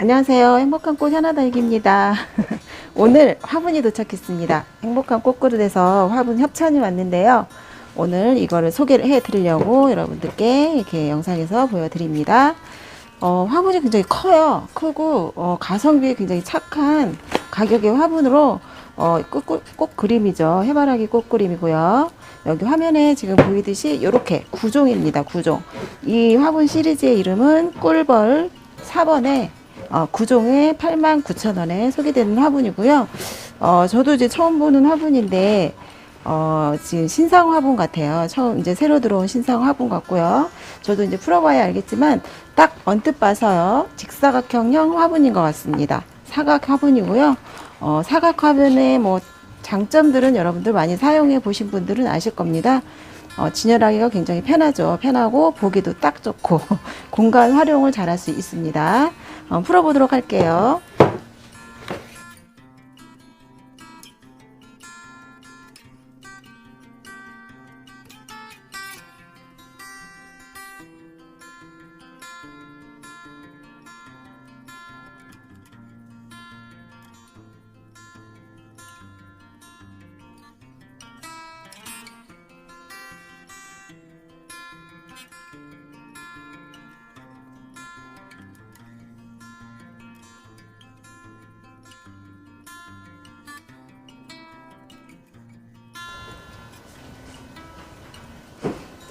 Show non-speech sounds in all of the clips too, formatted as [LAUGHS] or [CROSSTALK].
안녕하세요. 행복한 꽃 하나달기입니다. [LAUGHS] 오늘 화분이 도착했습니다. 행복한 꽃그릇에서 화분 협찬이 왔는데요. 오늘 이거를 소개를 해 드리려고 여러분들께 이렇게 영상에서 보여드립니다. 어, 화분이 굉장히 커요. 크고, 어, 가성비 굉장히 착한 가격의 화분으로, 어, 꽃, 꽃, 꽃 그림이죠. 해바라기 꽃 그림이고요. 여기 화면에 지금 보이듯이 이렇게 구종입니다. 구종. 이 화분 시리즈의 이름은 꿀벌 4번에 어, 구종에 89,000원에 소개되는 화분이고요. 어, 저도 이제 처음 보는 화분인데, 어, 지금 신상 화분 같아요. 처음 이제 새로 들어온 신상 화분 같고요. 저도 이제 풀어봐야 알겠지만, 딱 언뜻 봐서요. 직사각형형 화분인 것 같습니다. 사각 화분이고요. 어, 사각 화분의 뭐 장점들은 여러분들 많이 사용해 보신 분들은 아실 겁니다. 어, 진열하기가 굉장히 편하죠. 편하고 보기도 딱 좋고 [LAUGHS] 공간 활용을 잘 할 수 있습니다. 어, 풀어보도록 할게요.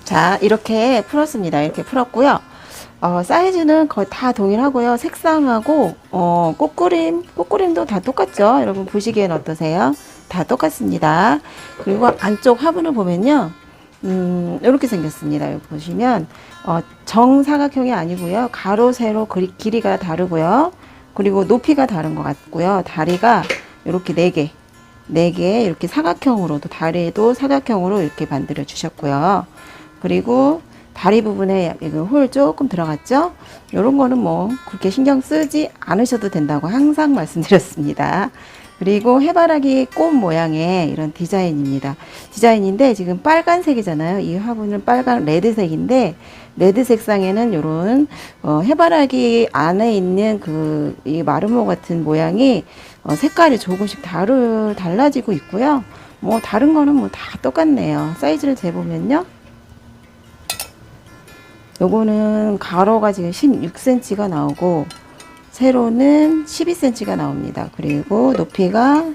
자, 이렇게 풀었습니다. 이렇게 풀었고요. 어, 사이즈는 거의 다 동일하고요. 색상하고, 어, 꽃그림, 꽃그림도 다 똑같죠? 여러분 보시기엔 어떠세요? 다 똑같습니다. 그리고 안쪽 화분을 보면요. 음, 이렇게 생겼습니다. 여기 보시면, 어, 정사각형이 아니고요. 가로, 세로, 그리, 길이가 다르고요. 그리고 높이가 다른 것 같고요. 다리가 이렇게 네 개. 네 개, 이렇게 사각형으로도, 다리도 사각형으로 이렇게 만들어 주셨고요. 그리고 다리 부분에 이거 홀 조금 들어갔죠? 이런 거는 뭐 그렇게 신경 쓰지 않으셔도 된다고 항상 말씀드렸습니다. 그리고 해바라기 꽃 모양의 이런 디자인입니다. 디자인인데 지금 빨간색이잖아요. 이 화분은 빨간 레드색인데 레드 색상에는 이런 어, 해바라기 안에 있는 그 이 마르모 같은 모양이 어, 색깔이 조금씩 다르 달라지고 있고요. 뭐 다른 거는 뭐 다 똑같네요. 사이즈를 재보면요. 요거는 가로가 지금 16cm가 나오고 세로는 12cm가 나옵니다. 그리고 높이가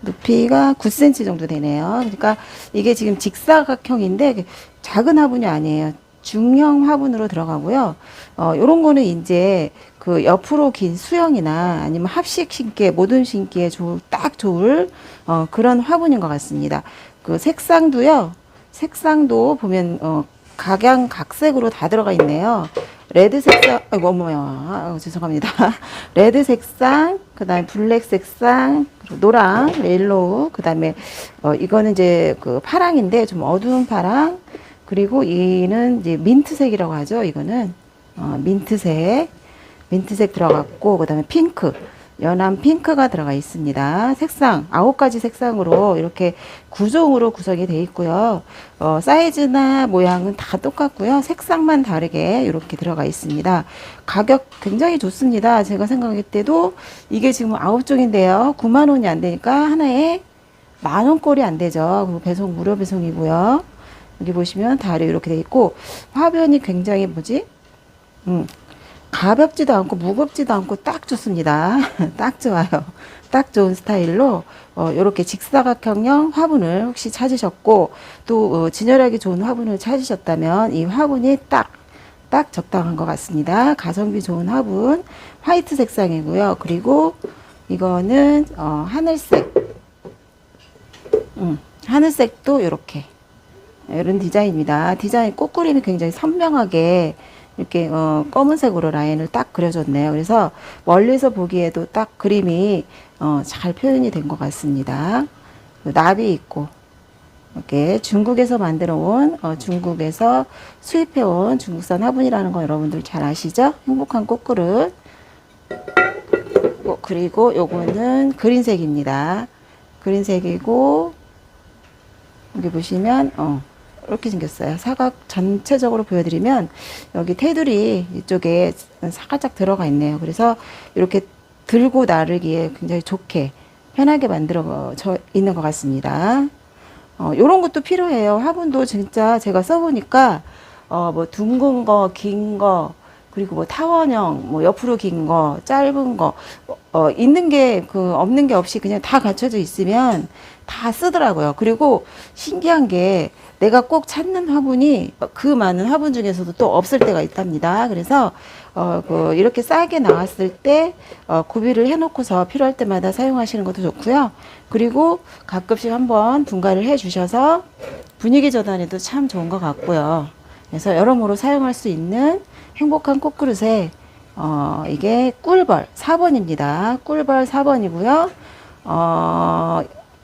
높이가 9cm 정도 되네요. 그러니까 이게 지금 직사각형인데 작은 화분이 아니에요. 중형 화분으로 들어가고요. 어, 요런 거는 이제 그 옆으로 긴 수영이나 아니면 합식 신기에 모든 신기에 좋을, 딱 좋을 어, 그런 화분인 것 같습니다. 그 색상도요. 색상도 보면 어, 각양각색으로 다 들어가 있네요. 레드 색상, 아이고, 어머야. 아, 죄송합니다. [LAUGHS] 레드 색상, 그 다음에 블랙 색상, 노랑, 옐로우, 그 다음에, 어, 이거는 이제 그 파랑인데 좀 어두운 파랑, 그리고 이는 이제 민트색이라고 하죠. 이거는, 어, 민트색, 민트색 들어갔고, 그 다음에 핑크. 연한 핑크가 들어가 있습니다. 색상 아홉 가지 색상으로 이렇게 구종으로 구성이 되어 있고요. 어, 사이즈나 모양은 다 똑같고요. 색상만 다르게 이렇게 들어가 있습니다. 가격 굉장히 좋습니다. 제가 생각할 때도 이게 지금 아홉 종인데요. 9만 원이 안 되니까 하나에 만 원꼴이 안 되죠. 그리고 배송 무료 배송이고요. 여기 보시면 다리 이렇게 돼 있고 화변이 굉장히 뭐지? 음, 가볍지도 않고 무겁지도 않고 딱 좋습니다. [LAUGHS] 딱 좋아요. 딱 좋은 스타일로 어, 이렇게 직사각형형 화분을 혹시 찾으셨고 또 어, 진열하기 좋은 화분을 찾으셨다면 이 화분이 딱 딱 적당한 것 같습니다. 가성비 좋은 화분 화이트 색상이고요. 그리고 이거는 어, 하늘색 음, 하늘색도 이렇게 이런 디자인입니다. 디자인 꽃그림이 굉장히 선명하게 이렇게 어, 검은색으로 라인을 딱 그려줬네요. 그래서 멀리서 보기에도 딱 그림이 어, 잘 표현이 된 것 같습니다. 나비 있고 이렇게 중국에서 만들어 온 어, 중국에서 수입해 온 중국산 화분이라는 거 여러분들 잘 아시죠? 행복한 꽃그릇. 어, 그리고 요거는 그린색입니다. 그린색이고 여기 보시면 어, 이렇게 생겼어요. 사각 전체적으로 보여드리면 여기 테두리 이쪽에 살짝 들어가 있네요. 그래서 이렇게 들고 나르기에 굉장히 좋게 편하게 만들어 져 있는 것 같습니다. 어, 요런 것도 필요해요. 화분도 진짜 제가 써보니까, 어, 뭐, 둥근 거, 긴 거, 그리고 뭐, 타원형, 뭐, 옆으로 긴 거, 짧은 거, 어, 있는 게, 그, 없는 게 없이 그냥 다 갖춰져 있으면 다 쓰더라고요. 그리고 신기한 게, 내가 꼭 찾는 화분이 그 많은 화분 중에서도 또 없을 때가 있답니다. 그래서, 어, 그, 이렇게 싸게 나왔을 때, 어, 구비를 해놓고서 필요할 때마다 사용하시는 것도 좋고요. 그리고 가끔씩 한번 분갈이를 해 주셔서 분위기 전환에도 참 좋은 것 같고요. 그래서 여러모로 사용할 수 있는 행복한 꽃그릇에, 어, 이게 꿀벌 4번입니다. 꿀벌 4번이고요. 어,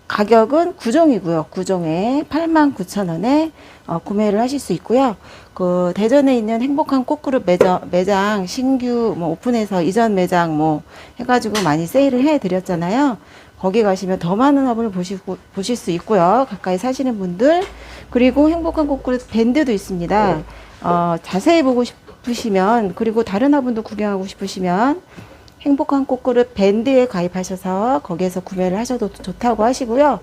가격은 구종이고요. 구종에 89,000원에 어, 구매를 하실 수 있고요. 그 대전에 있는 행복한 꽃그룹 매장, 매장 신규 뭐 오픈해서 이전 매장 뭐 해가지고 많이 세일을 해드렸잖아요. 거기 가시면 더 많은 화분을 보시고, 보실 수 있고요. 가까이 사시는 분들. 그리고 행복한 꽃그룹 밴드도 있습니다. 어, 자세히 보고 싶으시면, 그리고 다른 화분도 구경하고 싶으시면, 행복한 꽃그룹 밴드에 가입하셔서 거기에서 구매를 하셔도 좋다고 하시고요.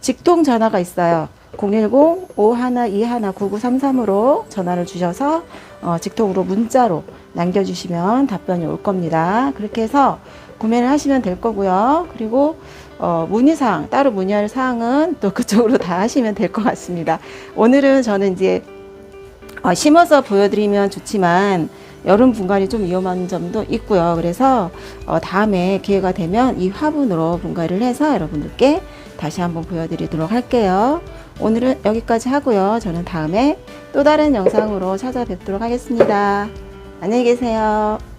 직통 전화가 있어요. 010-5121-9933으로 전화를 주셔서 어, 직통으로 문자로 남겨주시면 답변이 올 겁니다. 그렇게 해서 구매를 하시면 될 거고요. 그리고 어, 문의사항, 따로 문의할 사항은 또 그쪽으로 다 하시면 될 것 같습니다. 오늘은 저는 이제 어, 심어서 보여드리면 좋지만 여름 분갈이 좀 위험한 점도 있고요. 그래서 어, 다음에 기회가 되면 이 화분으로 분갈이를 해서 여러분들께 다시 한번 보여드리도록 할게요. 오늘은 여기까지 하고요. 저는 다음에 또 다른 영상으로 찾아뵙도록 하겠습니다. 안녕히 계세요.